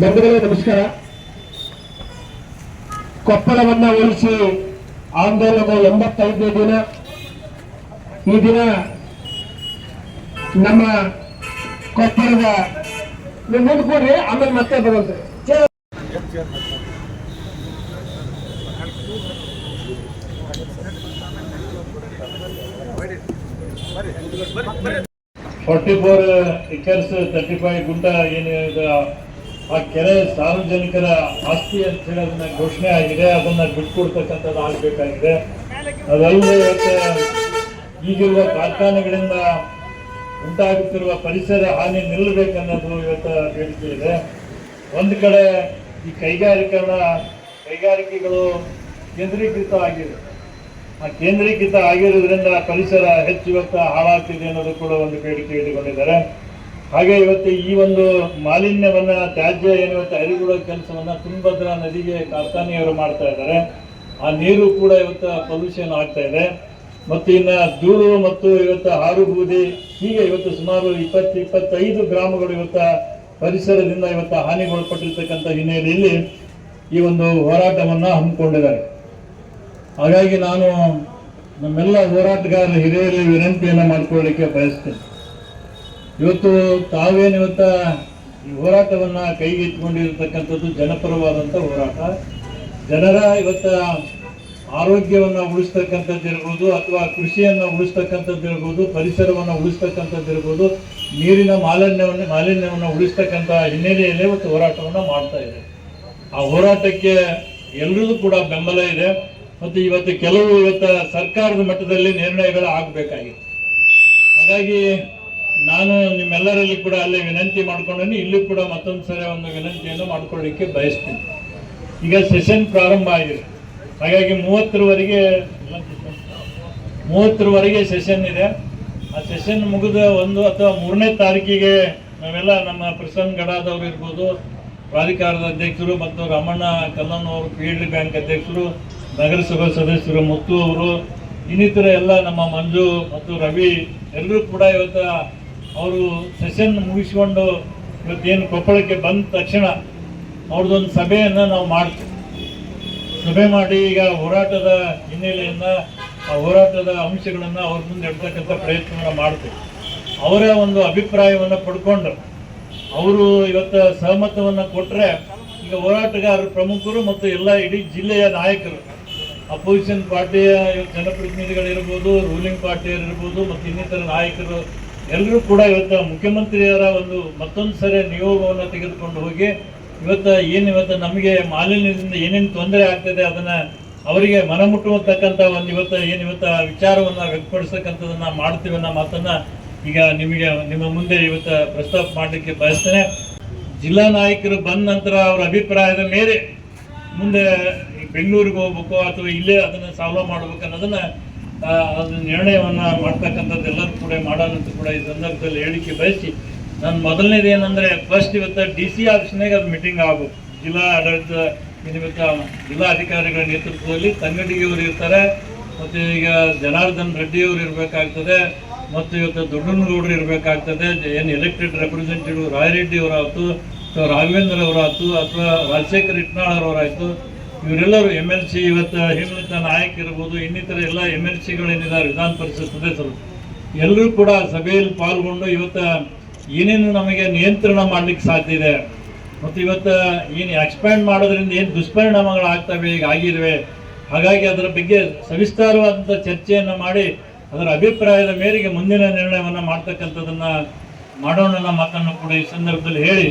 ಬಂಧುಗಳೇ, ನಮಸ್ಕಾರ. ಕೊಪ್ಪಳವನ್ನ ಉಳಿಸಿ ಆಂದೋಲನದ ಎಂಬತ್ತೈದನೇ ದಿನ. ಈ ದಿನ ನಮ್ಮ ಕೊಪ್ಪಳದ ನೀವು ಮುಂದ್ಕೊಡ್ರಿ ಆಮೇಲೆ ಮತ್ತೆ ಬರುತ್ತೆ. Forty four acres thirty five ಗುಂಟ ಏನು ಆ ಕೆರೆ ಸಾರ್ವಜನಿಕರ ಆಸ್ತಿ ಅಂತ ಹೇಳಿ ಘೋಷಣೆ ಆಗಿದೆ, ಅದನ್ನ ಬಿಟ್ಕೊಡ್ತಕ್ಕಂಥದ್ದು ಆಗಬೇಕಾಗಿದೆ. ಅದಲ್ಲದೆ ಇವತ್ತು ಈಗಿರುವ ಕಾರ್ಖಾನೆಗಳಿಂದ ಉಂಟಾಗುತ್ತಿರುವ ಪರಿಸರ ಹಾನಿ ನಿಲ್ಲಬೇಕನ್ನೋದು ಇವತ್ತು ಬೇಡಿಕೆ ಇದೆ. ಒಂದು ಕಡೆ ಈ ಕೈಗಾರಿಕರಣ ಕೈಗಾರಿಕೆಗಳು ಕೇಂದ್ರೀಕೃತ ಆಗಿದೆ. ಆ ಕೇಂದ್ರೀಕೃತ ಆಗಿರೋದ್ರಿಂದ ಪರಿಸರ ಹೆಚ್ಚು ಇವತ್ತು ಹಾಳಾಗ್ತಿದೆ ಅನ್ನೋದು ಕೂಡ ಒಂದು ಬೇಡಿಕೆ ಇಟ್ಟುಕೊಂಡಿದ್ದಾರೆ. ಹಾಗೆ ಇವತ್ತು ಈ ಒಂದು ಮಾಲಿನ್ಯವನ್ನ ತ್ಯಾಜ್ಯ ಏನು ಇವತ್ತು ಹರಿಬಿಡೋ ಕೆಲಸವನ್ನ ತುಂಗಭದ್ರಾ ನದಿಗೆ ಕಾರ್ಖಾನೆಯವರು ಮಾಡ್ತಾ ಇದ್ದಾರೆ. ಆ ನೀರು ಕೂಡ ಇವತ್ತು ಪೊಲ್ಯೂಷನ್ ಆಗ್ತಾ ಇದೆ. ಮತ್ತು ಇನ್ನು ದೂರು ಮತ್ತು ಇವತ್ತು ಹಾರು ಬೂದಿ, ಹೀಗೆ ಇವತ್ತು ಸುಮಾರು ಇಪ್ಪತ್ತು, ಇಪ್ಪತ್ತೈದು ಗ್ರಾಮಗಳು ಇವತ್ತು ಪರಿಸರದಿಂದ ಇವತ್ತು ಹಾನಿಗೊಳಪಟ್ಟಿರ್ತಕ್ಕಂಥ ಹಿನ್ನೆಲೆಯಲ್ಲಿ ಈ ಒಂದು ಹೋರಾಟವನ್ನ ಹಮ್ಮಿಕೊಂಡಿದ್ದಾರೆ. ಹಾಗಾಗಿ ನಾನು ನಮ್ಮೆಲ್ಲ ಹೋರಾಟಗಾರರ ಹಿರಿಯರಲ್ಲಿ ವಿನಂತಿಯನ್ನು ಮಾಡ್ಕೊಳ್ಳಿಕ್ಕೆ ಬಯಸ್ತೇನೆ. ಇವತ್ತು ತಾವೇನಿವತ್ತ ಈ ಹೋರಾಟವನ್ನ ಕೈಗೆತ್ತಿಕೊಂಡಿರತಕ್ಕಂಥದ್ದು ಜನಪರವಾದಂಥ ಹೋರಾಟ. ಜನರ ಇವತ್ತ ಆರೋಗ್ಯವನ್ನು ಉಳಿಸ್ತಕ್ಕಂಥದ್ದು ಇರ್ಬೋದು, ಅಥವಾ ಕೃಷಿಯನ್ನು ಉಳಿಸ್ತಕ್ಕಂಥದ್ದು ಇರ್ಬೋದು, ಪರಿಸರವನ್ನು ಉಳಿಸ್ತಕ್ಕಂಥದ್ದು ಇರ್ಬೋದು, ನೀರಿನ ಮಾಲಿನ್ಯವನ್ನು ಮಾಲಿನ್ಯವನ್ನು ಉಳಿಸ್ತಕ್ಕಂಥ ಹಿನ್ನೆಲೆಯಲ್ಲಿ ಇವತ್ತು ಹೋರಾಟವನ್ನು ಮಾಡ್ತಾ ಇದೆ. ಆ ಹೋರಾಟಕ್ಕೆ ಎಲ್ಲರಿಗೂ ಕೂಡ ಬೆಂಬಲ ಇದೆ. ಮತ್ತು ಇವತ್ತು ಕೆಲವು ಇವತ್ತು ಸರ್ಕಾರದ ಮಟ್ಟದಲ್ಲಿ ನಿರ್ಣಯಗಳು ಆಗಬೇಕಾಗಿದೆ. ಹಾಗಾಗಿ ನಾನು ನಿಮ್ಮೆಲ್ಲರಲ್ಲಿ ಕೂಡ ಅಲ್ಲೇ ವಿನಂತಿ ಮಾಡ್ಕೊಂಡೇನೆ, ಇಲ್ಲಿ ಕೂಡ ಮತ್ತೊಂದು ಸರಿ ಒಂದು ವಿನಂತಿಯನ್ನು ಮಾಡ್ಕೊಳ್ಳಿಕ್ಕೆ ಬಯಸ್ತೀನಿ. ಈಗ ಸೆಷನ್ ಪ್ರಾರಂಭ ಆಗಿದೆ. ಹಾಗಾಗಿ ಮೂವತ್ತರವರೆಗೆ ಮೂವತ್ತರವರೆಗೆ ಸೆಷನ್ ಇದೆ. ಆ ಸೆಷನ್ ಮುಗಿದ ಒಂದು ಅಥವಾ ಮೂರನೇ ತಾರೀಕಿಗೆ ನಾವೆಲ್ಲ ನಮ್ಮ ಪ್ರಸನ್ನ ಗಡಾದವ್ರು ಇರ್ಬೋದು, ಪ್ರಾಧಿಕಾರದ ಅಧ್ಯಕ್ಷರು ಮತ್ತು ರಮಣ್ಣ ಕಲ್ಲನ್ ಅವರು, ಪಿ ಡಿ ಬ್ಯಾಂಕ್ ಅಧ್ಯಕ್ಷರು, ನಗರಸಭಾ ಸದಸ್ಯರು ಮುತ್ತು ಅವರು, ಇನ್ನಿತರ ಎಲ್ಲ ನಮ್ಮ ಮಂಜು ಮತ್ತು ರವಿ ಎಲ್ಲರೂ ಕೂಡ ಇವತ್ತು ಅವರು ಸೆಷನ್ ಮುಗಿಸ್ಕೊಂಡು ಇವತ್ತೇನು ಕೊಪ್ಪಳಕ್ಕೆ ಬಂದ ತಕ್ಷಣ ಅವ್ರದ್ದೊಂದು ಸಭೆಯನ್ನು ನಾವು ಮಾಡ್ತೀವಿ. ಸಭೆ ಮಾಡಿ ಈಗ ಹೋರಾಟದ ಹಿನ್ನೆಲೆಯನ್ನು, ಆ ಹೋರಾಟದ ಅಂಶಗಳನ್ನು ಅವ್ರ ಮುಂದೆ ಇಡ್ತಕ್ಕಂಥ ಪ್ರಯತ್ನವನ್ನು ಮಾಡ್ತೇವೆ. ಅವರ ಒಂದು ಅಭಿಪ್ರಾಯವನ್ನು ಪಡ್ಕೊಂಡು ಅವರು ಇವತ್ತು ಸಹಮತವನ್ನು ಕೊಟ್ಟರೆ ಈಗ ಹೋರಾಟಗಾರರು ಪ್ರಮುಖರು ಮತ್ತು ಎಲ್ಲ ಇಡೀ ಜಿಲ್ಲೆಯ ನಾಯಕರು. ಅಪೋಸಿಷನ್ ಪಾರ್ಟಿಯ ಜನಪ್ರತಿನಿಧಿಗಳಿರ್ಬೋದು ರೂಲಿಂಗ್ ಪಾರ್ಟಿಯರಿರ್ಬೋದು ಮತ್ತು ಇನ್ನಿತರ ನಾಯಕರು ಎಲ್ಲರೂ ಕೂಡ ಇವತ್ತು ಮುಖ್ಯಮಂತ್ರಿಯವರ ಒಂದು ಮತ್ತೊಂದು ಸರಿ ನಿಯೋಗವನ್ನು ತೆಗೆದುಕೊಂಡು ಹೋಗಿ ಇವತ್ತು ಏನು ಇವತ್ತು ನಮಗೆ ಮಾಲಿನ್ಯದಿಂದ ಏನೇನು ತೊಂದರೆ ಆಗ್ತದೆ ಅದನ್ನು ಅವರಿಗೆ ಮನಮುಟ್ಟುವತಕ್ಕಂಥ ಒಂದು ಇವತ್ತು ಏನು ಇವತ್ತು ವಿಚಾರವನ್ನು ವ್ಯಕ್ತಪಡಿಸ್ತಕ್ಕಂಥದ್ದನ್ನು ಮಾಡ್ತೀವಿ ಅನ್ನೋ ಮಾತನ್ನು ಈಗ ನಿಮಗೆ ನಿಮ್ಮ ಮುಂದೆ ಇವತ್ತು ಪ್ರಸ್ತಾಪ ಮಾಡಲಿಕ್ಕೆ ಬಯಸ್ತೇನೆ. ಜಿಲ್ಲಾ ನಾಯಕರು ಬಂದ ನಂತರ ಅವರ ಅಭಿಪ್ರಾಯದ ಮೇಲೆ ಮುಂದೆ ಬೆಂಗಳೂರಿಗೆ ಹೋಗ್ಬೇಕು ಅಥವಾ ಇಲ್ಲೇ ಅದನ್ನು ಸಾಲ್ವ್ ಮಾಡ್ಬೇಕು ಅನ್ನೋದನ್ನ ಅದನ್ನ ನಿರ್ಣಯವನ್ನ ಮಾಡ್ತಕ್ಕಂಥದ್ದು ಎಲ್ಲರೂ ಕೂಡ ಮಾಡೋಣ ಕೂಡ ಈ ಸಂದರ್ಭದಲ್ಲಿ ಹೇಳಿಕೆ ಬಯಸಿ, ನಾನು ಮೊದಲನೇದು ಏನಂದ್ರೆ ಫಸ್ಟ್ ಇವತ್ತು ಡಿ ಸಿ ಆಫೀಸ್ನಾಗ ಅದು ಮೀಟಿಂಗ್ ಆಗಬೇಕು ಜಿಲ್ಲಾ ಆಡಳಿತ ನಿಮಿತ್ತ ಜಿಲ್ಲಾ ಅಧಿಕಾರಿಗಳ ನೇತೃತ್ವದಲ್ಲಿ ತಂಗಡಿಗೆಯವರು ಇರ್ತಾರೆ, ಮತ್ತು ಈಗ ಜನಾರ್ದನ್ ರೆಡ್ಡಿ ಅವರು ಇರಬೇಕಾಗ್ತದೆ, ಮತ್ತು ಇವತ್ತು ದೊಡ್ಡನಗೌಡರು ಇರಬೇಕಾಗ್ತದೆ ಏನು ಎಲೆಕ್ಟೆಡ್ ರೆಪ್ರೆಸೆಂಟೇಟಿವ್ ರಾಯರೆಡ್ಡಿ ಅವರಾಯ್ತು, ಅಥವಾ ರಾಘವೇಂದ್ರ ಅವರಾಯ್ತು, ಅಥವಾ ರಾಜಶೇಖರ್ ಇಟ್ನಾಳ್ ಅವರಾಯ್ತು ಇವರೆಲ್ಲರೂ ಎಂ ಎಲ್ ಸಿ ಇವತ್ತು ಹೇಮಲತಾ ನಾಯಕ್ ಇರ್ಬೋದು ಇನ್ನಿತರ ಎಲ್ಲ ಎಂ ಎಲ್ ಸಿಗಳೇನಿದ್ದಾರೆ ವಿಧಾನ ಪರಿಷತ್ ಸದಸ್ಯರು, ಎಲ್ಲರೂ ಕೂಡ ಸಭೆಯಲ್ಲಿ ಪಾಲ್ಗೊಂಡು ಇವತ್ತು ಏನೇನು ನಮಗೆ ನಿಯಂತ್ರಣ ಮಾಡ್ಲಿಕ್ಕೆ ಸಾಧ್ಯ ಇದೆ, ಮತ್ತು ಇವತ್ತು ಏನು ಎಕ್ಸ್ಪ್ಯಾಂಡ್ ಮಾಡೋದ್ರಿಂದ ಏನು ದುಷ್ಪರಿಣಾಮಗಳು ಆಗ್ತವೆ ಈಗ ಆಗಿರುವೆ. ಹಾಗಾಗಿ ಅದರ ಬಗ್ಗೆ ಸವಿಸ್ತಾರವಾದಂಥ ಚರ್ಚೆಯನ್ನು ಮಾಡಿ, ಅದರ ಅಭಿಪ್ರಾಯದ ಮೇರೆಗೆ ಮುಂದಿನ ನಿರ್ಣಯವನ್ನು ಮಾಡ್ತಕ್ಕಂಥದ್ದನ್ನು ಮಾಡೋಣ ಮಾತನ್ನು ಕೂಡ ಈ ಸಂದರ್ಭದಲ್ಲಿ ಹೇಳಿ.